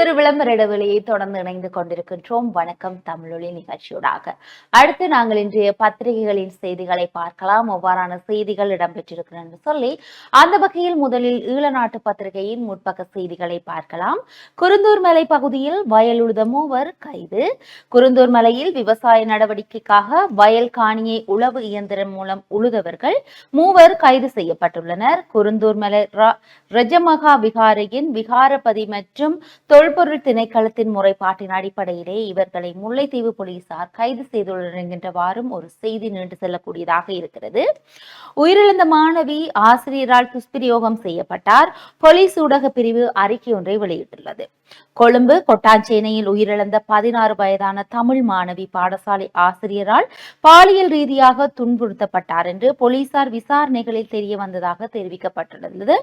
ஒரு விளம்பர இடைவெளியை தொடர்ந்து இணைந்து கொண்டிருக்கின்றோம். வணக்கம். தமிழொலி நிகழ்ச்சியூடாக. அடுத்து நாங்கள் இன்றைய பத்திரிகைகளின் செய்திகளை பார்க்கலாம். அவ்வாறான செய்திகள் இடம்பெற்றிருக்கிறேன் என்று சொல்லி அந்த வகையில் முதலில் ஈழ நாட்டு பத்திரிகையின் முற்பக்க செய்திகளை பார்க்கலாம். குருந்தூர் மலை பகுதியில் வயல் உழுத மூவர் கைது. குருந்தூர் மலையில் விவசாய நடவடிக்கைக்காக வயல் காணியை உழவு இயந்திரம் மூலம் உழுதவர்கள் மூவர் கைது செய்யப்பட்டுள்ளனர். குருந்தூர் மலை ரஜமகா விகாரையின் விகாரபதி மற்றும் தொழில் தொல்பொருள் திணைக்களத்தின் முறைப்பாட்டின் அடிப்படையிலே இவர்களை முல்லைத்தீவு போலீசார் கைது செய்துள்ளனர் என்கின்றவாறும் ஒரு செய்தி நின்று செல்லக்கூடியதாக இருக்கிறது. உயிரிழந்த மாணவி ஆசிரியரால் துஷ்பிரயோகம் செய்யப்பட்டார். போலீஸ் ஊடக பிரிவு அறிக்கை ஒன்றை வெளியிட்டுள்ளது. கொழும்பு கொட்டாஞ்சேனையில் உயிரிழந்த பதினாறு வயதான தமிழ் மாணவி பாடசாலை ஆசிரியரால் பாலியல் ரீதியாக துன்புறுத்தப்பட்டார் என்று போலீசார் விசாரணைகளில் தெரிய வந்ததாக தெரிவிக்கப்பட்டுள்ளது.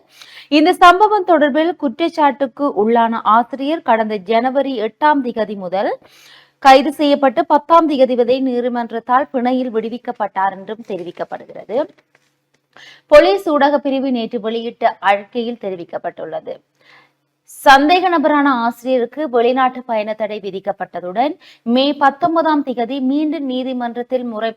இந்த சம்பவம் தொடர்பில் குற்றச்சாட்டுக்கு உள்ளான ஆசிரியர் கடந்த ஜனவரி எட்டாம் திகதி முதல் கைது செய்யப்பட்டு பத்தாம் திகதி வரை நீதிமன்றத்தால் பிணையில் விடுவிக்கப்பட்டார் என்றும் தெரிவிக்கப்படுகிறது. போலீஸ் ஊடக பிரிவு நேற்று வெளியிட்ட அறிக்கையில் தெரிவிக்கப்பட்டுள்ளது. சந்தேக நபரான ஆசிரியருக்கு வெளிநாட்டு பயண தடை விதிக்கப்பட்டதுடன் மே பத்தொன்பதாம் திகதி மீண்டும் நீதிமன்றத்தில் முறை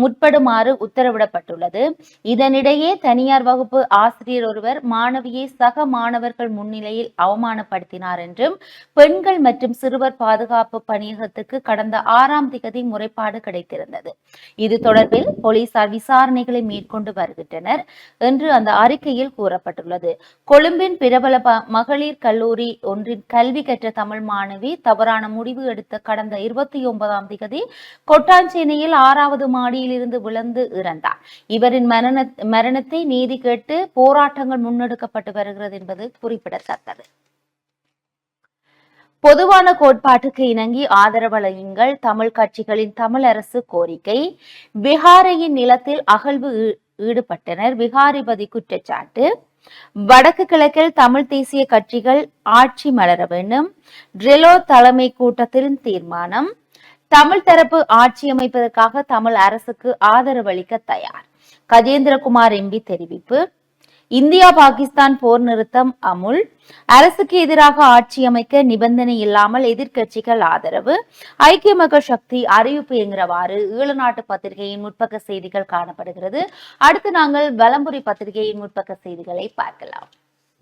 முற்படுமாறு உத்தரவிடப்பட்டுள்ளது. இதனிடையே தனியார் வகுப்பு ஆசிரியர் ஒருவர் மாணவியை சக மாணவர்கள் முன்னிலையில் அவமானப்படுத்தினார் என்றும் பெண்கள் மற்றும் சிறுவர் பாதுகாப்பு பணியகத்துக்கு கடந்த ஆறாம் திகதி முறைப்பாடு கிடைத்திருந்தது. இது தொடர்பில் போலீசார் விசாரணைகளை மேற்கொண்டு வருகின்றனர் என்று அந்த அறிக்கையில் கூறப்பட்டுள்ளது. கொழும்பின் பிரபல மகளிர் கல்லூரி ஒன்றின் கல்வி கற்ற தமிழ் மாணவி தவறான முடிவு எடுத்த கடந்த இருபத்தி ஒன்பதாம் திகதி கொட்டாஞ்சேனையில் ஆறாவது மாடியிலிருந்து விழுந்து இறந்தார். இவரின் மரண மரணத்தை நீதி கேட்டு போராட்டங்கள் முன்னெடுக்கப்பட்டு வருகிறது என்பது குறிப்பிடத்தக்கது. பொதுவான கோட்பாட்டுக்கு இணங்கி ஆதரவளியுங்கள் தமிழ் கட்சிகளின் தமிழ் அரசு கோரிக்கை. பிகாரையின் நிலத்தில் அகழ்வு ஈடுபட்டனர். விகாரிபதி குற்றச்சாட்டு. வடக்கு கிழக்கில் தமிழ் தேசிய கட்சிகள் ஆட்சி மலர வேண்டும். ட்ரிலோ தலைமை கூட்டத்தின் தீர்மானம் தமிழ் தரப்பு ஆட்சி அமைப்பதற்காக தமிழ் அரசுக்கு ஆதரவளிக்க தயார். கஜேந்திரகுமார் எம்பி தெரிவிப்பு. இந்தியா பாகிஸ்தான் போர் நிறுத்தம் அமுல். அரசுக்கு எதிராக ஆட்சி அமைக்க நிபந்தனை இல்லாமல் எதிர்க்கட்சிகள் ஆதரவு. ஐக்கிய மக்கள் சக்தி அறிவிப்பு என்கிறவாறு ஈழநாட்டு பத்திரிகையின் முற்பக்க செய்திகள் காணப்படுகிறது. அடுத்து நாங்கள் வலம்புரி பத்திரிகையின் முற்பக்க செய்திகளை பார்க்கலாம்.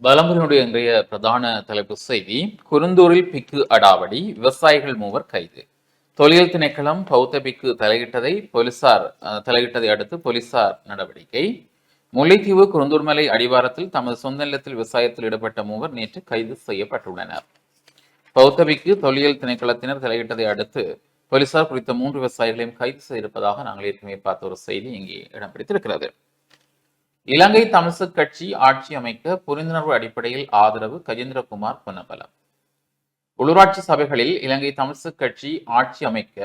பலம்புரியினுடைய இன்றைய பிரதான தலைப்பு செய்தி குருந்தூரில் பிக்கு அடாவடி விவசாயிகள் மூவர் கைது. தொழில் திணைக்களம் பௌத்த பிக்கு தலையிட்டதை போலீசார் அஹ், தலையிட்டதை அடுத்து போலீசார் நடவடிக்கை. முல்லைத்தீவு குருந்தூர்மலை அடிவாரத்தில் தமது சொந்த நிலத்தில் விவசாயத்தில் ஈடுபட்ட மூவர் நேற்று கைது செய்யப்பட்டுள்ளனர். பௌத்தவிக்கு தொல்லியல் திணைக்களத்தினர் தலையிட்டதை அடுத்து போலீசார் குறித்த மூன்று விவசாயிகளையும் கைது செய்திருப்பதாக நாங்கள் ஏற்கனவே பார்த்த ஒரு செய்தி இங்கே இடம் பிடித்திருக்கிறது. இலங்கை தமிழ்சு கட்சி ஆட்சி அமைக்க புரிந்துணர்வு அடிப்படையில் ஆதரவு கஜேந்திரகுமார் பொன்னபலம் உள்ளூராட்சி சபைகளில் இலங்கை தமிழ்சு கட்சி ஆட்சி அமைக்க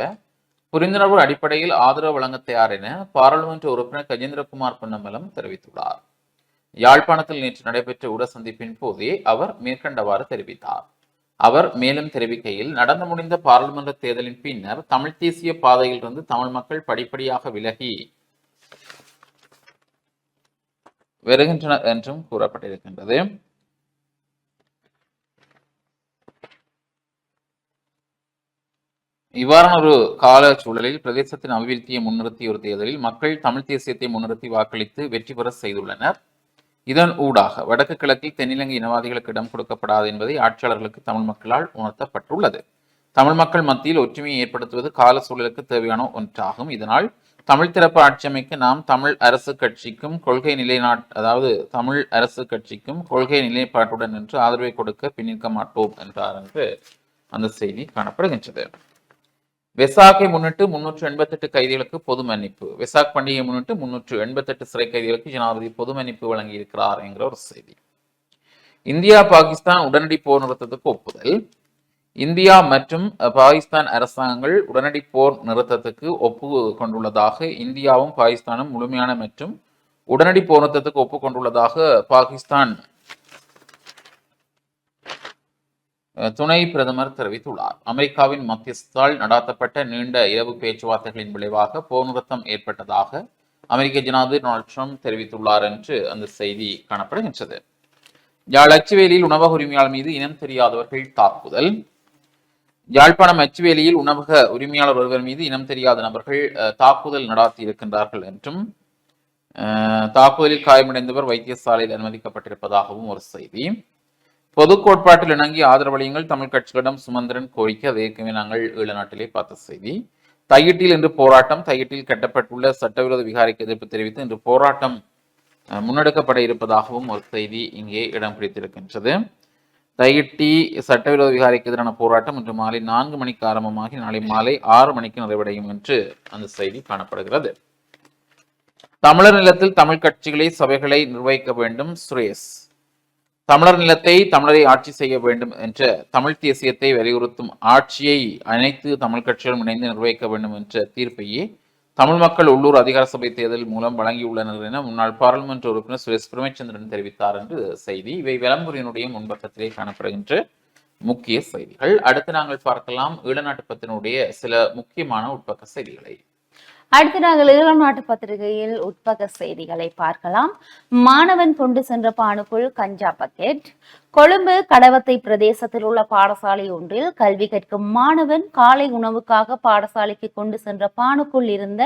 புரிந்துணர்வு அடிப்படையில் ஆதரவு வழங்க தயார் என பாராளுமன்ற உறுப்பினர் கஜேந்திரகுமார் பொன்னம்பலம் தெரிவித்துள்ளார். யாழ்ப்பாணத்தில் நேற்று நடைபெற்ற ஊடக சந்திப்பின் போதே அவர் மேற்கண்டவாறு தெரிவித்தார். அவர் மேலும் தெரிவிக்கையில் நடந்து முடிந்த பாராளுமன்ற தேர்தலின் பின்னர் தமிழ் தேசிய பாதையிலிருந்து தமிழ் மக்கள் படிப்படியாக விலகி வருகின்றனர் என்றும் கூறப்பட்டிருக்கின்றது. இவ்வாறான ஒரு கால சூழலில் பிரதேசத்தின் அபிவிருத்தியை முன்னிறுத்திய ஒரு தேர்தலில் மக்கள் தமிழ் தேசியத்தை முன்னிறுத்தி வாக்களித்து வெற்றி பெற செய்துள்ளனர். இதன் ஊடாக வடக்கு கிழக்கில் தென்னிலங்கை இனவாதிகளுக்கு இடம் கொடுக்கப்படாது என்பதை ஆட்சியாளர்களுக்கு தமிழ் மக்களால் உணர்த்தப்பட்டுள்ளது. தமிழ் மக்கள் மத்தியில் ஒற்றுமையை ஏற்படுத்துவது கால சூழலுக்கு தேவையான ஒன்றாகும். இதனால் தமிழ் திறப்பு ஆட்சி அமைக்க நாம் தமிழ் அரசு கட்சிக்கும் கொள்கை நிலைநாட் அதாவது தமிழ் அரசு கட்சிக்கும் கொள்கை நிலைப்பாட்டுடன் நின்று ஆதரவை கொடுக்க பின்னிற்க மாட்டோம் என்றார் என்று அந்த செய்தி காணப்படுகின்றது. வெசாக்கை முன்னிட்டு முன்னூற்று எண்பத்தெட்டு கைதிகளுக்கு பொது மன்னிப்பு. வெசாக் பண்டிகையை முன்னிட்டு முன்னூற்று எண்பத்தெட்டு சிறை கைதிகளுக்கு ஜனாதிபதி பொது மன்னிப்பு வழங்கியிருக்கிறார் என்கிற ஒரு செய்தி. இந்தியா பாகிஸ்தான் உடனடி போர் நிறுத்தத்துக்கு ஒப்புதல். இந்தியா மற்றும் பாகிஸ்தான் அரசாங்கங்கள் உடனடி போர் நிறுத்தத்துக்கு ஒப்பு கொண்டுள்ளதாக இந்தியாவும் பாகிஸ்தானும் முழுமையான மற்றும் உடனடி போர் நிறுத்தத்துக்கு ஒப்புக்கொண்டுள்ளதாக பாகிஸ்தான் துணை பிரதமர் தெரிவித்துள்ளார். அமெரிக்காவின் மத்தியஸ்தால் நடாத்தப்பட்ட நீண்ட இரவு பேச்சுவார்த்தைகளின் விளைவாக போர் நிறுத்தம் ஏற்பட்டதாக அமெரிக்க ஜனாதிபதி டொனால்ட் ட்ரம்ப் தெரிவித்துள்ளார் என்று அந்த செய்தி காணப்படுகின்றது. யாழ் அச்சுவேலியில் உணவக உரிமையாளர் மீது இனம் தெரியாதவர்கள் தாக்குதல். யாழ்ப்பாணம் அச்சுவேலியில் உணவக உரிமையாளர் ஒருவர் மீது இனம் தெரியாத நபர்கள் தாக்குதல் நடாத்தி இருக்கின்றார்கள் என்றும் தாக்குதலில் காயமடைந்தவர் வைத்தியசாலையில் அனுமதிக்கப்பட்டிருப்பதாகவும் ஒரு செய்தி. பொது கோட்பாட்டில் இணங்கி ஆதரவளியுங்கள். தமிழ் கட்சிகளிடம் சுமந்திரன் கோரிக்கை. அதை ஏற்கனவே நாங்கள் ஈழ நாட்டிலே பார்த்த செய்தி. தையிட்டில் இன்று போராட்டம். தையிட்டில் கட்டப்பட்டுள்ள சட்டவிரோத விகாரிக்கு எதிர்ப்பு தெரிவித்து இன்று போராட்டம் முன்னெடுக்கப்பட இருப்பதாகவும் ஒரு செய்தி இங்கே இடம் பிடித்திருக்கின்றது. தையிட்டி சட்டவிரோத விகாரிக்கு எதிரான போராட்டம் இன்று மாலை நான்கு மணிக்கு ஆரம்பமாகி நாளை மாலை ஆறு மணிக்கு நிறைவடையும் என்று அந்த செய்தி காணப்படுகிறது. தமிழர் நிலத்தில் தமிழ் கட்சிகளை சபைகளை நிர்வகிக்க வேண்டும். சுரேஷ். தமிழர் நிலத்தை தமிழரை ஆட்சி செய்ய வேண்டும் என்ற தமிழ் தேசியத்தை வலியுறுத்தும் ஆட்சியை அனைத்து தமிழ் கட்சிகளும் இணைந்து நிர்வகிக்க வேண்டும் என்ற தீர்ப்பையே தமிழ் மக்கள் உள்ளூர் அதிகார சபை தேர்தல் மூலம் வழங்கியுள்ளனர் என முன்னாள் பாராளுமன்ற உறுப்பினர் சுரேஷ் பிரமச்சந்திரன் தெரிவித்தார் என்று செய்தி. இவை விளம்பரினுடைய முன்பக்கத்திலே காணப்படுகின்ற முக்கிய செய்திகள். அடுத்து நாங்கள் பார்க்கலாம் ஈழநாட்டு பத்தினுடைய சில முக்கியமான உட்பக்க செய்திகளை. அடுத்து நாங்கள் இளம் நாட்டு பத்திரிகையில் உட்பக செய்திகளை பார்க்கலாம். மாணவன் கொண்டு சென்ற பானுக்குள் கஞ்சா பக்கெட். கொழும்பு கடவத்தை பிரதேசத்தில் உள்ள பாடசாலை ஒன்றில் கல்வி கற்கும் மாணவன் காலை உணவுக்காக பாடசாலைக்கு கொண்டு சென்ற பானுக்குள் இருந்த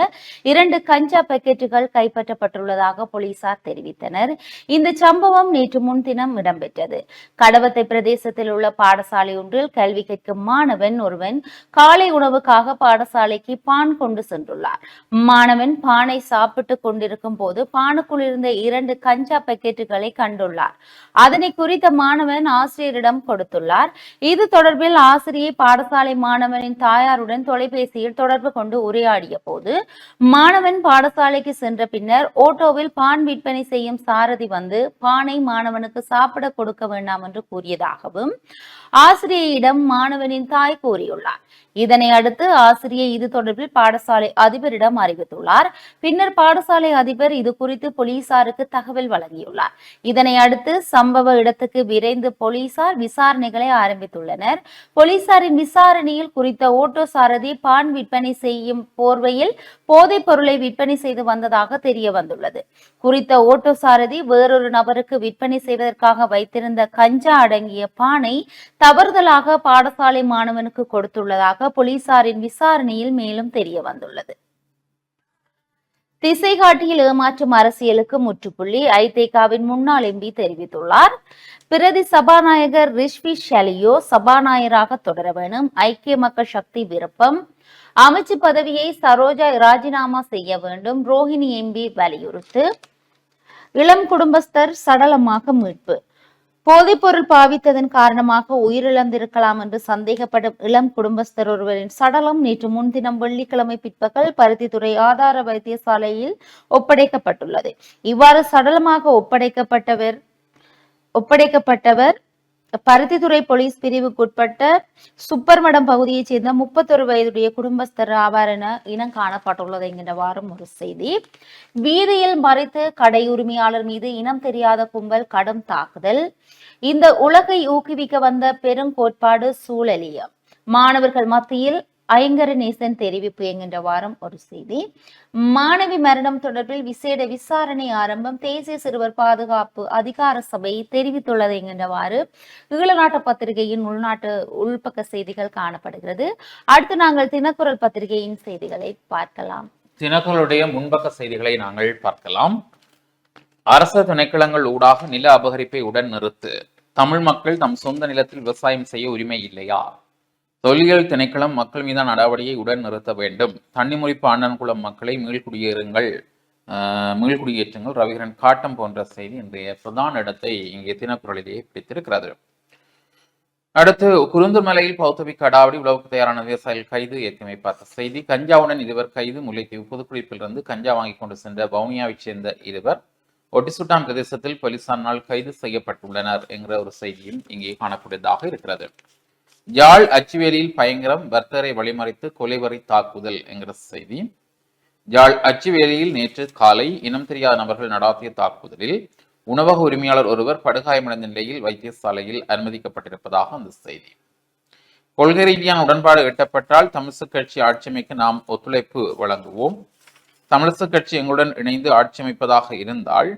இரண்டு கஞ்சா பாக்கெட்டுகள் கைப்பற்றப்பட்டுள்ளதாக போலீசார் தெரிவித்தனர். இந்த சம்பவம் நேற்று முன்தினம் இடம்பெற்றது. கடவத்தை பிரதேசத்தில் உள்ள பாடசாலை ஒன்றில் கல்வி கற்கும் மாணவன் ஒருவன் காலை உணவுக்காக பாடசாலைக்கு பான் கொண்டு சென்றுள்ளார். மாணவன் பானை சாப்பிட்டு கொண்டிருக்கும் போது பானுக்குள் இருந்த இரண்டு கஞ்சா பாக்கெட்டுகளை கண்டுள்ளார். அதனை குறித்த மாணவன் ஆசிரியரிடம் கொடுத்துள்ளார். இது தொடர்பில் ஆசிரியை பாடசாலை மாணவனின் தாயாருடன் தொலைபேசியில் தொடர்பு கொண்டு உரையாடிய போது மாணவன் பாடசாலைக்கு சென்ற பின்னர் ஓட்டோவில் பான் விற்பனை செய்யும் சாரதி வந்து பானை மாணவனுக்கு சாப்பிட கொடுக்க வேண்டாம் என்று கூறியதாகவும் ஆசிரியையிடம் மாணவனின் தாய் கூறியுள்ளார். இதனை அடுத்து ஆசிரியை இது தொடர்பில் பாடசாலை அதிபரிடம் அறிவித்துள்ளார். பின்னர் பாடசாலை அதிபர் இது குறித்து போலீசாருக்கு தகவல் வழங்கியுள்ளார். இதனை அடுத்து சம்பவ இடத்துக்கு விரைந்து போலீசார் விசாரணைகளை ஆரம்பித்துள்ளனர். போலீசாரின் விசாரணையில் குறித்த ஓட்டோ சாரதி பான் விற்பனை செய்யும் போர்வையில் போதைப் பொருளை விற்பனை செய்து வந்ததாக தெரிய வந்துள்ளது குறித்த ஓட்டோ சாரதி வேறொரு நபருக்கு விற்பனை செய்வதற்காக வைத்திருந்த கஞ்சா அடங்கிய பானை தவறுதலாக பாடசாலை மாணவனுக்கு கொடுத்துள்ளதாக போலீசாரின் விசாரணையில் மேலும் தெரிய வந்துள்ளது. திசை காட்டியில் ஏமாற்றும் அரசியலுக்கு முற்றுப்புள்ளி ஐதேகாவின் முன்னாள் எம்பி தெரிவித்துள்ளார். பிரதி சபாநாயகர் ரிஷ்வி ஷெலியோ சபாநாயகராக தொடர வேண்டும் ஐக்கிய மக்கள் சக்தி விருப்பம். அமைச்சு பதவியை சரோஜா ராஜினாமா செய்ய வேண்டும். ரோஹிணி எம்பி வலியுறுத்து. இளம் குடும்பஸ்தர் சடலமாக மீட்பு. போதைப்பொருள் பாவித்ததன் காரணமாக உயிரிழந்திருக்கலாம் என்று சந்தேகப்படும் இளம் குடும்பஸ்தர் ஒருவரின் சடலம் நேற்று முன்தினம் வெள்ளிக்கிழமை பிற்பகல் பருத்தித்துறை ஆதார வைத்தியசாலையில் ஒப்படைக்கப்பட்டுள்ளது. இவ்வாறு சடலமாக ஒப்படைக்கப்பட்டவர் ஒப்படைக்கப்பட்டவர் பருத்தித்துறை போலீஸ் பிரிவுக்குட்பட்ட சுப்பர்மடம் பகுதியைச் சேர்ந்த முப்பத்தொரு வயதுடைய குடும்பஸ்தர் ஆவார் என இனம் காணப்பட்டுள்ளது என்கின்ற வாரம் ஒரு செய்தி. வீதியில் மறைத்து கடை உரிமையாளர் மீது இனம் தெரியாத கும்பல் கடும் தாக்குதல். இந்த உலகை ஊக்குவிக்க வந்த பெரும் கோட்பாடு சூழலியம். மாணவர்கள் மத்தியில் ஐங்கர நேசன் தெரிவிப்பு என்கின்ற வாரம் ஒரு செய்தி. மாணவி மரணம் தொடர்பில் விசேட விசாரணை ஆரம்பம். தேசிய சிறுவர் பாதுகாப்பு அதிகார சபை தெரிவித்துள்ளது என்கின்றவாறு ஈழநாட்டு பத்திரிகையின் உள்நாட்டு உள்பக்க செய்திகள் காணப்படுகிறது. அடுத்து நாங்கள் தினக்குரல் பத்திரிகையின் செய்திகளை பார்க்கலாம். தினக்குரலுடைய முன்பக்க செய்திகளை நாங்கள் பார்க்கலாம். அரச துணைக்களங்கள் ஊடாக நில அபகரிப்பை உடன் நிறுத்து. தமிழ் மக்கள் தம் சொந்த நிலத்தில் விவசாயம் செய்ய உரிமை இல்லையா? தொல்லியல் திணைக்களம் மக்கள் மீதான நடவடிக்கையை உடன் நிறுத்த வேண்டும். தன்னிமுறிப்பு அண்ணன்குளம் மக்களை மீள்குடியேறுங்கள் மீள்குடியேற்றங்கள் ரவிகரன் காட்டம் போன்ற செய்தி இன்றைய பிரதான இடத்தை இங்கே தினக்குரலிலேயே பிடித்திருக்கிறது. அடுத்து குருந்தமலையில் பௌத்தபி கடாவடி உழவுக்கு தயாரான விவசாயிகள் கைது ஏற்கனவே பார்த்த செய்தி. கஞ்சாவுடன் இருவர் கைது முல்லைத்தீவு புதுக்குடிப்பிலிருந்து கஞ்சா வாங்கி கொண்டு சென்ற வவுனியாவைச் சேர்ந்த இருவர் ஒட்டிசுட்டான் பிரதேசத்தில் போலீசாரினால் கைது செய்யப்பட்டுள்ளனர் என்கிற ஒரு செய்தியும் இங்கே காணக்கூடியதாக இருக்கிறது. யாழ் அச்சுவேலியில் பயங்கரம் வர்த்தரை வழிமறைத்து கொலைவரை தாக்குதல் என்கிற செய்தி. யாழ் அச்சுவேலியில் நேற்று காலை இனம் தெரியாத நபர்கள் நடாத்திய தாக்குதலில் உணவக உரிமையாளர் ஒருவர் படுகாயமடைந்த நிலையில் வைத்தியசாலையில் அனுமதிக்கப்பட்டிருப்பதாக அந்த செய்தி. கொள்கை ரீதியான உடன்பாடு எட்டப்பட்டால் தமிழிசை கட்சி ஆட்சியமைக்க நாம் ஒத்துழைப்பு வழங்குவோம். தமிழிசை கட்சி எங்களுடன் இணைந்து ஆட்சியமைப்பதாக இருந்தால்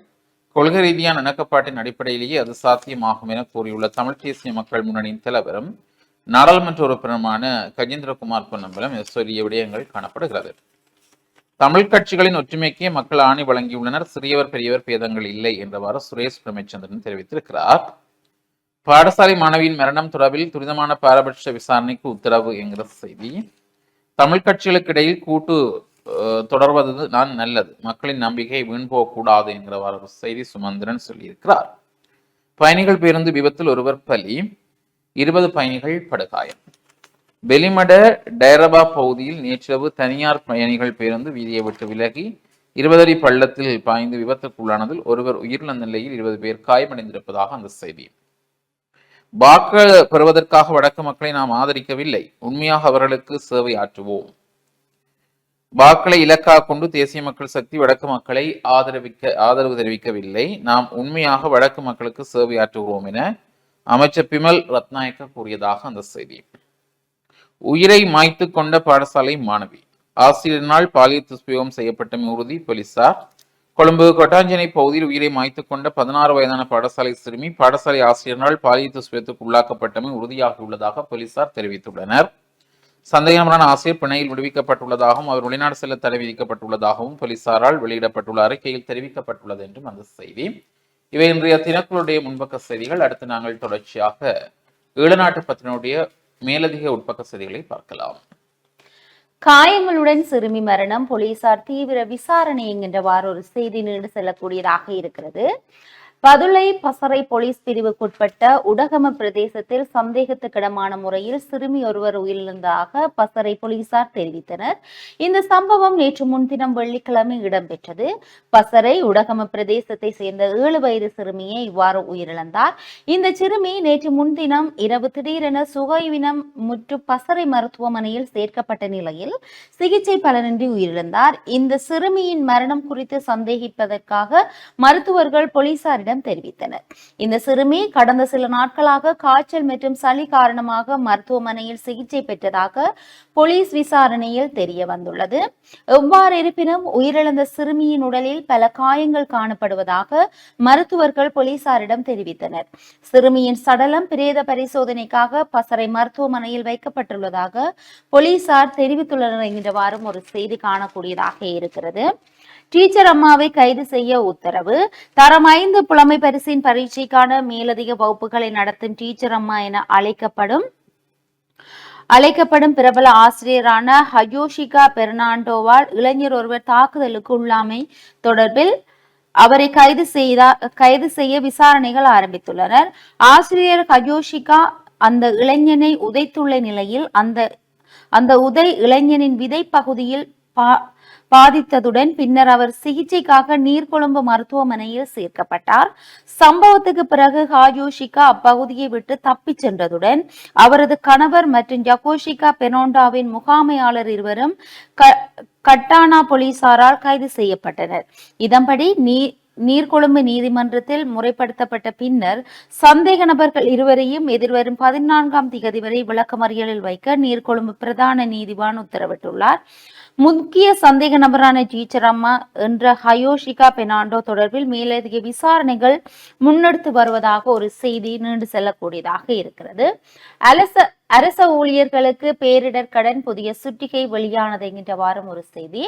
கொள்கை ரீதியான இணக்கப்பாட்டின் அடிப்படையிலேயே அது சாத்தியமாகும் என கூறியுள்ள தமிழ் தேசிய மக்கள் முன்னணியின் தலைவரும் நாடாளுமன்ற உறுப்பினருமான கஜேந்திரகுமார் பொன்னம்பலம் சொல்லிய விடயங்கள் காணப்படுகிறது. தமிழ் கட்சிகளின் ஒற்றுமைக்கே மக்கள் ஆணை வழங்கியுள்ளனர். சிறியவர் பெரியவர் பேதங்கள் இல்லை என்றவாறு சுரேஷ் பிரமச்சந்திரன் தெரிவித்திருக்கிறார். பாடசாலை மாணவியின் மரணம் தொடர்பில் துரிதமான பாரபட்ச விசாரணைக்கு உத்தரவு என்கிற செய்தி. தமிழ் கட்சிகளுக்கு இடையில் கூட்டு தொடர்வது தான் நல்லது. மக்களின் நம்பிக்கை வீண் போகக்கூடாது என்கிறவாறு செய்தி சுமந்திரன் சொல்லியிருக்கிறார். பயணிகள் பேருந்து விபத்தில் ஒருவர் பலி. இருபது பயணிகள் படுகாயம். வெளிமட டைரபா பகுதியில் நேற்றிரவு தனியார் பயணிகள் பேருந்து வீதியை விட்டு விலகி இருபது அடி பள்ளத்தில் பாய்ந்து விபத்துக்குள்ளானதில் ஒருவர் உயிரிழந்த நிலையில் இருபது பேர் காயமடைந்திருப்பதாக அந்த செய்தி. வாக்கு பெறுவதற்காக வடக்கு மக்களை நாம் ஆதரிக்கவில்லை. உண்மையாக அவர்களுக்கு சேவை ஆற்றுவோம். வாக்களை இலக்காக கொண்டு தேசிய மக்கள் சக்தி வடக்கு மக்களை ஆதரவிக்க ஆதரவு தெரிவிக்கவில்லை. நாம் உண்மையாக வடக்கு மக்களுக்கு சேவை ஆற்றுகிறோம் என அமைச்சர் பிமல் ரத்நாயக்க கூறியதாக அந்த செய்தி. உயிரை மாய்த்து கொண்ட பாடசாலை மாணவி. ஆசிரியரினால் பாலியல் துஷ்பிரயோகம் செய்யப்பட்டமை உறுதி போலீசார். கொழும்பு கொட்டாஞ்சனை பகுதியில் உயிரை மாய்த்து கொண்ட பதினாறு வயதான பாடசாலை சிறுமி பாடசாலை ஆசிரியரினால் பாலியல் துஷ்பிரயத்துக்கு உள்ளாக்கப்பட்டமை உறுதியாகியுள்ளதாக போலீசார் தெரிவித்துள்ளனர். சந்தேகமான ஆசிரியர் பிணையில் விடுவிக்கப்பட்டுள்ளதாகவும் அவர் வெளிநாடு செல்ல தடை விதிக்கப்பட்டுள்ளதாகவும் போலீசாரால் வெளியிடப்பட்டுள்ள அறிக்கையில் தெரிவிக்கப்பட்டுள்ளது என்றும் அந்த செய்தி. இவை இன்றைய தினக்களுடைய முன்பக்க செய்திகள். அடுத்து நாங்கள் தொடர்ச்சியாக ஈழநாட்டு பத்தினுடைய மேலதிக உட்பக்க செய்திகளை பார்க்கலாம். காயங்களுடன் சிறுமி மரணம். போலீசார் தீவிர விசாரணை என்கின்றவாறு ஒரு செய்தி நீண்டு செல்லக்கூடியதாக இருக்கிறது. பதுளை பசறை போலீஸ் பிரிவுக்குட்பட்ட உடகம பிரதேசத்தில் சந்தேகத்துக்கிடமான முறையில் சிறுமி ஒருவர் உயிரிழந்ததாக பசறை போலீசார் தெரிவித்தனர். இந்த சம்பவம் நேற்று முன்தினம் வெள்ளிக்கிழமை இடம்பெற்றது. பசறை உடகம பிரதேசத்தை சேர்ந்த ஏழு வயது சிறுமியை இவ்வாறு உயிரிழந்தார். இந்த சிறுமி நேற்று முன்தினம் இரவு திடீரென சுகைவினம் முற்று பசறை மருத்துவமனையில் சேர்க்கப்பட்ட நிலையில் சிகிச்சை பலனின்றி உயிரிழந்தார். இந்த சிறுமியின் மரணம் குறித்து சந்தேகிப்பதற்காக மருத்துவர்கள் போலீசாரிடம் தெரிவித்தனர். இந்த சிறுமி கடந்த சில நாட்களாக காய்ச்சல் மற்றும் சளி காரணமாக மருத்துவமனையில் சிகிச்சை பெற்றதாக போலீஸ் விசாரணையில் தெரிய வந்துள்ளது. எவ்வாறு இருப்பினும் உயிரிழந்த சிறுமியின் உடலில் பல காயங்கள் காணப்படுவதாக மருத்துவர்கள் போலீசாரிடம் தெரிவித்தனர். சிறுமியின் சடலம் பிரேத பரிசோதனைக்காக பசறை மருத்துவமனையில் வைக்கப்பட்டுள்ளதாக போலீசார் தெரிவித்துள்ளனர் என்கிறவாறும் ஒரு செய்தி காணக்கூடியதாக இருக்கிறது. டீச்சர் அம்மாவை கைது செய்ய உத்தரவு. தரம் ஐந்து புலமை பரிசின் பரீட்சைக்கான மேலதிக வகுப்புகளை நடத்தும் டீச்சர் அம்மா என அழைக்கப்படும். அழைக்கப்படும் பிரபல ஆசிரியரான ஹயோஷிகா பெர்னாண்டோவால் இளைஞர் ஒருவர் தாக்குதலுக்கு உள்ளாமை தொடர்பில் அவரை கைது செய்தா கைது செய்ய விசாரணைகள் ஆரம்பித்துள்ளனர். ஆசிரியர் ஹயோஷிகா அந்த இளைஞனை உதைத்துள்ள நிலையில் அந்த அந்த உதை இளைஞனின் விதை பகுதியில் பா பாதித்ததுடன் பின்னர் அவர் சிகிச்சைக்காக நீர்கொழும்பு மருத்துவமனையில் சேர்க்கப்பட்டார். சம்பவத்துக்கு பிறகு ஹாயோஷிகா அப்பகுதியை விட்டு தப்பிச் சென்றதுடன் அவரது கணவர் மற்றும் யகோஷிகா பெனோண்டாவின் முகாமையாளர் இருவரும் கட்டானா போலீசாரால் கைது செய்யப்பட்டனர். இதன்படி நீ நீர்கொழும்பு நீதிமன்றத்தில் முறைப்படுத்தப்பட்ட பின்னர் சந்தேக நபர்கள் இருவரையும் எதிர்வரும் பதினான்காம் திகதி வரை விளக்கமறியலில் வைக்க நீர்கொழும்பு பிரதான நீதிவான் உத்தரவிட்டுள்ளார். முக்கிய சந்தேக நபரான டீச்சர் அம்மா என்ற ஹயோஷிகா பெனாண்டோ தொடர்பில் மேலதிக விசாரணைகள் முன்னெடுத்து வருவதாக ஒரு செய்தி நீண்டு செல்லக்கூடியதாக இருக்கிறது. அரச அரச ஊழியர்களுக்கு பேரிடர் கடன் புதிய சுட்டிகை வெளியானது என்கின்ற வாரம் ஒரு செய்தி.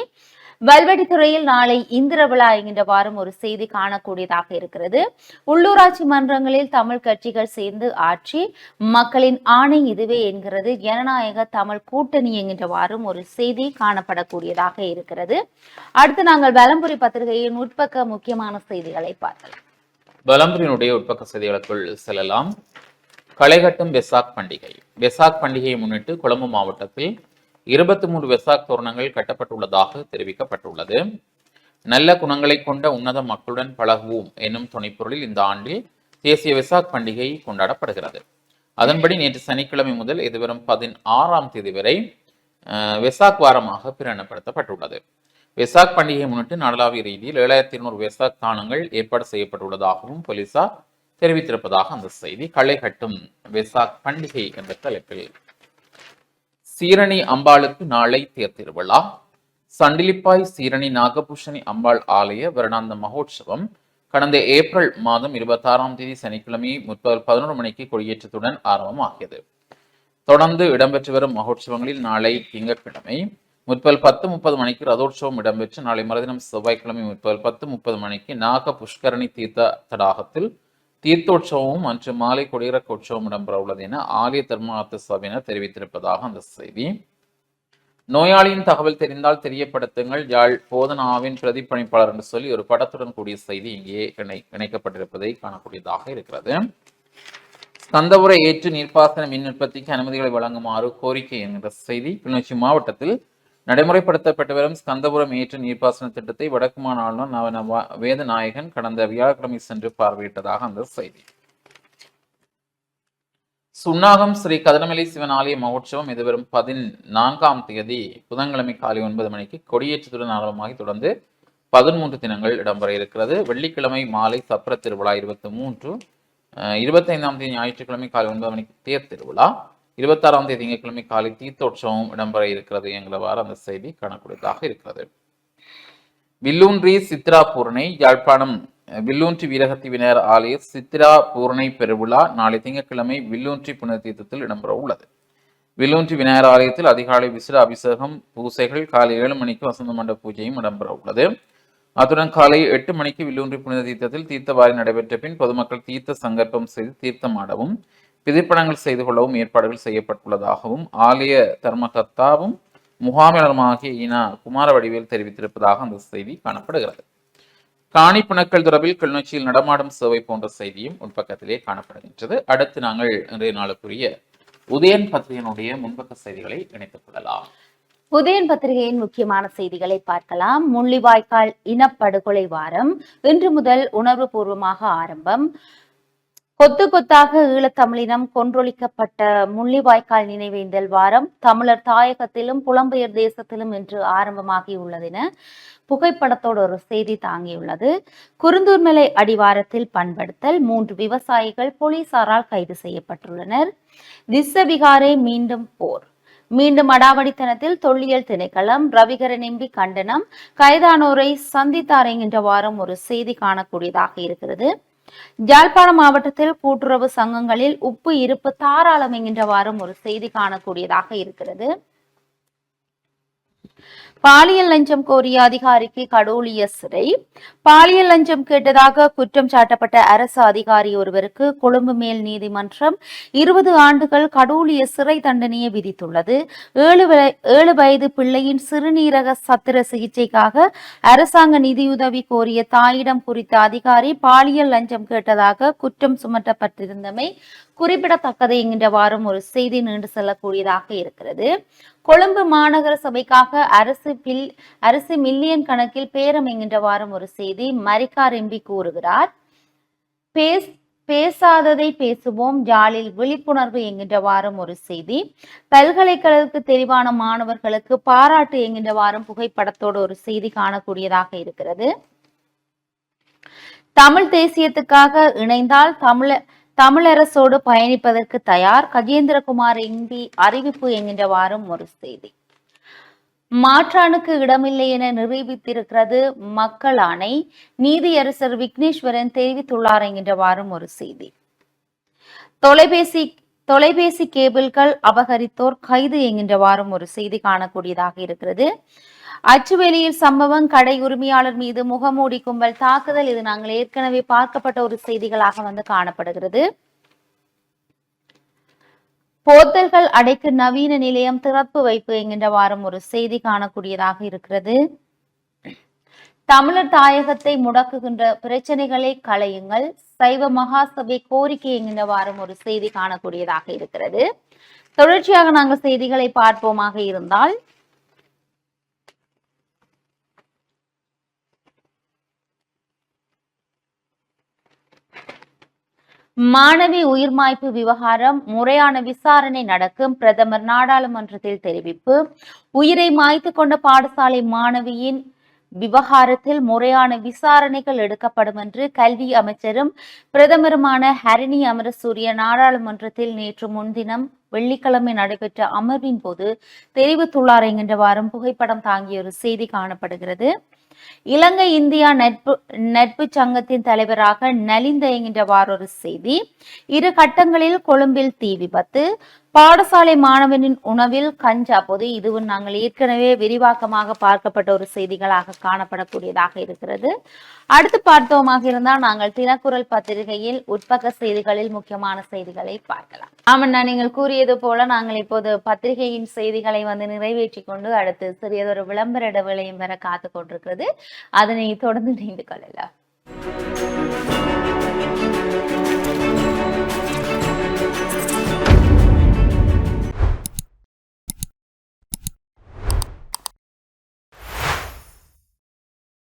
வல்வெட்டித்துறையில் நாளை இந்திர விழா என்கின்ற வாரம் ஒரு செய்தி காணக்கூடியதாக இருக்கிறது. உள்ளூராட்சி மன்றங்களில் தமிழ் கட்சிகள் சேர்ந்து ஆட்சி மக்களின் ஆணை இதுவே என்கிறது. ஜனநாயக தமிழ் கூட்டணி என்கின்ற வாரம் ஒரு செய்தி காணப்படக்கூடியதாக இருக்கிறது. அடுத்து நாங்கள் வலம்புரி பத்திரிகையின் உட்பக்க முக்கியமான செய்திகளை பார்க்கலாம். வலம்புரியினுடைய உட்பக்க செய்திகளுக்குள் செல்லலாம். களைகட்டும் வெசாக் பண்டிகை. வெசாக் பண்டிகையை முன்னிட்டு கொழும்பு மாவட்டத்தில் இருபத்தி மூன்று வெசாக் தோரணங்கள் கட்டப்பட்டுள்ளதாக தெரிவிக்கப்பட்டுள்ளது. நல்ல குணங்களை கொண்ட உன்னத மக்களுடன் பழகுவோம் என்னும் துணைப்பொருளில் இந்த ஆண்டில் தேசிய வெசாக் பண்டிகை கொண்டாடப்படுகிறது. அதன்படி நேற்று சனிக்கிழமை முதல் எதிர்வரும் பதினாறாம் தேதி வரை வெசாக் வாரமாக பிரகடனப்படுத்தப்பட்டுள்ளது. வெசாக் பண்டிகையை முன்னிட்டு நாடளாவிய ரீதியில் ஏழாயிரத்தி இருநூறு வெசாக் தானங்கள் ஏற்பாடு செய்யப்பட்டுள்ளதாகவும் போலீசார் தெரிவித்திருப்பதாக அந்த செய்தி. களை கட்டும் வெசாக் பண்டிகை என்ற தலைப்பில் சீரணி அம்பாளுக்கு நாளை தேர் திருவிழா. சண்டிலிப்பாய் சீரணி நாகபூஷணி அம்பாள் ஆலய வருடாந்த மகோற்சவம். கடந்த ஏப்ரல் மாதம் இருபத்தாறாம் தேதி சனிக்கிழமை முற்பகல் பதினொரு மணிக்கு கொடியேற்றத்துடன் ஆரம்பமாகியது. தொடர்ந்து இடம்பெற்று வரும் மகோற்சவங்களில் நாளை திங்கட்கிழமை முற்பகல் பத்து முப்பது மணிக்கு ரதோற்சவம் இடம்பெற்று நாளை மறுதினம் செவ்வாய்க்கிழமை முற்பகல் பத்து முப்பது மணிக்கு நாக புஷ்கரணி தீர்த்த தடாகத்தில் தீர்த்தோற்சவமும் அன்று மாலை கொடியிறக்க உற்சவம் இடம்பெற உள்ளது என ஆலய தர்மார்த்த சபையினர் தெரிவித்திருப்பதாக அந்த செய்தி. நோயாளியின் தகவல் தெரிந்தால் தெரியப்படுத்துங்கள். யாழ் போதனாவின் பிரதிப்பணிப்பாளர் என்று சொல்லி ஒரு படத்துடன் கூடிய செய்தி இங்கே இணை இணைக்கப்பட்டிருப்பதை காணக்கூடியதாக இருக்கிறது. ஸ்கந்தபுரை ஏற்று நீர்ப்பாசன மின் உற்பத்திக்கு அனுமதிகளை வழங்குமாறு கோரிக்கை என்கிற செய்தி. கிளிநொச்சி மாவட்டத்தில் நடைமுறைப்படுத்தப்பட்டு வரும் ஸ்கந்தபுரம் ஏற்று நீர்ப்பாசன திட்டத்தை வடக்கு மாநில ஆளுநர் நவன வேதநாயகன் கடந்த வியாழக்கிழமை சென்று பார்வையிட்டதாக அந்த செய்தி. சுன்னாகம் ஸ்ரீ கதிரமலை சிவன் ஆலய மகோற்சவம் எதிர்வரும் பதினான்காம் தேதி புதன்கிழமை காலை ஒன்பது மணிக்கு கொடியேற்றத்துடன் ஆரம்பமாகி தொடர்ந்து பதிமூன்று தினங்கள் இடம்பெற இருக்கிறது. வெள்ளிக்கிழமை மாலை சப்பர திருவிழா இருபத்தி மூன்று இருபத்தைந்தாம் தேதி ஞாயிற்றுக்கிழமை காலை ஒன்பது மணிக்கு தேர் திருவிழா. இருபத்தாறாம் தேதி திங்கட்கிழமை காலை தீர்த்தோற்சவம் இடம்பெற இருக்கிறது என்கிறவாறு அந்த செய்தி காணக்கூடியதாக இருக்கிறது. வில்லூன்றி சித்ரா பூரணை யாழ்ப்பாணம் வில்லூன்றி வீரகத்திவினர் ஆலய சித்ரா பூரணை பெருவிழா நாளை திங்கட்கிழமை வில்லூன்றி புனித தீர்த்தத்தில் இடம்பெற உள்ளது. வில்லூன்றி விநாயகர் ஆலயத்தில் அதிகாலை விசிற அபிஷேகம் பூசைகள் காலை ஏழு மணிக்கு வசந்த மண்டப பூஜையும் இடம்பெற உள்ளது. அத்துடன் காலை எட்டு மணிக்கு வில்லூன்றி புனித தீர்த்தத்தில் தீர்த்தவாரி நடைபெற்ற பின் பொதுமக்கள் தீர்த்த சங்கல்பம் செய்து தீர்த்தமாடவும் பிதிர்ப்பணங்கள் செய்து கொள்ளவும் ஏற்பாடுகள் செய்யப்பட்டுள்ளதாகவும் ஆலய தர்மகர்த்தாவும் முகாமினருமாகிய இனா குமார வடிவேல் தெரிவித்திருப்பதாக அந்த செய்தி காணப்படுகிறது. காணி பிணக்கள் தொடர்பில் கிளிநொச்சியில் நடமாடும் சேவை போன்ற செய்தியும் உட்பக்கத்திலே காணப்படுகின்றது. அடுத்து நாங்கள் இன்றைய நாளுக்குரிய உதயன் பத்திரிகையினுடைய முன்பக்க செய்திகளை இணைத்துக் கொள்ளலாம். உதயன் பத்திரிகையின் முக்கியமான செய்திகளை பார்க்கலாம். முள்ளிவாய்க்கால் இனப்படுகொலை வாரம் இன்று முதல் உணர்வுபூர்வமாக ஆரம்பம். கொத்து கொத்தாக ஈழத்தமிழினம் கொன்றொழிக்கப்பட்ட முள்ளிவாய்க்கால் நினைவேந்தல் வாரம் தமிழர் தாயகத்திலும் புலம்பெயர் தேசத்திலும் இன்று ஆரம்பமாகியுள்ளதென புகைப்படத்தோடு ஒரு செய்தி தாங்கியுள்ளது. குருந்தூர்மலை அடிவாரத்தில் பண்படுத்தல் மூன்று விவசாயிகள் போலீசாரால் கைது செய்யப்பட்டுள்ளனர். திஸ்ஸபிகாரே மீண்டும் போர். மீண்டும் அடாவடித்தனத்தில் தொல்லியல் திணைக்களம் ரவிகரன் எம்பி கண்டனம் கைதானோரை சந்தித்தார் என்கின்ற வாரம் ஒரு செய்தி காணக்கூடியதாக இருக்கிறது. யாழ்ப்பாணம் மாவட்டத்தில் கூட்டுறவு சங்கங்களில் உப்பு இருப்பு தாராளம் என்கின்ற வாரம் ஒரு செய்தி காணக்கூடியதாக இருக்கிறது. பாலியல் லஞ்சம் கோரிய அதிகாரிக்கு கடூழிய சிறை. பாலியல் லஞ்சம் கேட்டதாக குற்றம் சாட்டப்பட்ட அரசு அதிகாரி ஒருவருக்கு கொழும்பு மேல் நீதிமன்றம் இருபது ஆண்டுகள் கடூலிய சிறை தண்டனையை விதித்துள்ளது. ஏழு வய- ஏழு வயது பிள்ளையின் சிறுநீரக சத்திர சிகிச்சைக்காக அரசாங்க நிதியுதவி கோரிய தாயிடம் குறித்த அதிகாரி பாலியல் லஞ்சம் கேட்டதாக குற்றம் சுமத்தப்பட்டிருந்தமை குறிப்பிடத்தக்கது என்கின்ற வாரம் ஒரு செய்தி நீண்டு செல்லக்கூடியதாக இருக்கிறது. கொழும்பு மாநகர சபைக்காக அரசு பில் அரசு மில்லியன் கணக்கில் பேரம் என்கின்ற வாரம் ஒரு செய்தி மரிகா ரெம்பி கூறுகிறார். பேஸ் பேசாததை பேசுவோம் ஜாலில் விழிப்புணர்வு என்கின்ற வாரம் ஒரு செய்தி. பல்கலைக்கழகத்துக்கு தெரிவான மாணவர்களுக்கு பாராட்டு என்கின்ற வாரம் புகைப்படத்தோடு ஒரு செய்தி காணக்கூடியதாக இருக்கிறது. தமிழ் தேசியத்துக்காக இணைந்தால் தமிழ தமிழரசோடு பயணிப்பதற்கு தயார் கஜேந்திரகுமார் இந்தி அறிவிப்பு என்கின்ற வாரம் ஒரு செய்தி. மாற்றானுக்கு இடமில்லை என நிரூபித்திருக்கிறது மக்கள் ஆணை. நீதியரசர் விக்னேஸ்வரன் தெரிவித்துள்ளார் என்கின்ற வாரம் ஒரு செய்தி. தொலைபேசி தொலைபேசி கேபிள்கள் அபகரித்தோர் கைது என்கின்ற வாரம் ஒரு செய்தி காணக்கூடியதாக இருக்கிறது. அச்சுவேலியில் சம்பவம் கடை உரிமையாளர் மீது முகமூடி கும்பல் தாக்குதல். இது நாங்கள் ஏற்கனவே பார்க்கப்பட்ட ஒரு செய்திகளாக வந்து காணப்படுகிறது. போத்தல்கள் அடைக்கு நவீன நிலையம் திறப்பு வைப்பு என்கின்ற வாரம் ஒரு செய்தி காணக்கூடியதாக இருக்கிறது. தமிழர் தாயகத்தை முடக்குகின்ற பிரச்சனைகளை களையுங்கள். சைவ மகாசபை கோரிக்கை என்கின்ற வாரம் ஒரு செய்தி காணக்கூடியதாக இருக்கிறது. தொடர்ச்சியாக நாங்கள் செய்திகளை பார்ப்போமாக இருந்தால் மாணவி உயிர்மாய்ப்பு விவகாரம் முறையான விசாரணை நடக்கும் பிரதமர் நாடாளுமன்றத்தில் தெரிவிப்பு. உயிரை மாய்த்து கொண்ட பாடசாலை மாணவியின் விவகாரத்தில் முறையான விசாரணைகள் எடுக்கப்படும் என்று கல்வி அமைச்சரும் பிரதமருமான ஹரிணி அமரசூரிய நாடாளுமன்றத்தில் நேற்று முன்தினம் வெள்ளிக்கிழமை நடைபெற்ற அமர்வின் போது தெரிவித்துள்ளார் என்கின்றவாறும் புகைப்படம் தாங்கிய ஒரு செய்தி காணப்படுகிறது. இலங்கை இந்தியா நட்பு நட்பு சங்கத்தின் தலைவராக நலிந்த என்கின்றவாறு செய்தி. இரு கட்டங்களில் கொழும்பில் தீ விபத்து பாடசாலை மாணவனின் உணவில் கஞ்சா பொது. இதுவும் நாங்கள் ஏற்கனவே விரிவாக்கமாக பார்க்கப்பட்ட ஒரு செய்திகளாக காணப்படக்கூடியதாக இருக்கிறது. அடுத்து பார்த்தோமாக இருந்தால் நாங்கள் தினக்குரல் பத்திரிகையில் உட்பக்க செய்திகளில் முக்கியமான செய்திகளை பார்க்கலாம். ஆமண்ணா நீங்கள் கூறியது போல நாங்கள் இப்போது பத்திரிகையின் செய்திகளை வந்து நிறைவேற்றி கொண்டு அடுத்து சிறியதொரு விளம்பர இடைவேளையும் பெற காத்து கொண்டிருக்கிறது. அதனை தொடர்ந்து இணைந்து கொள்ளலாம்.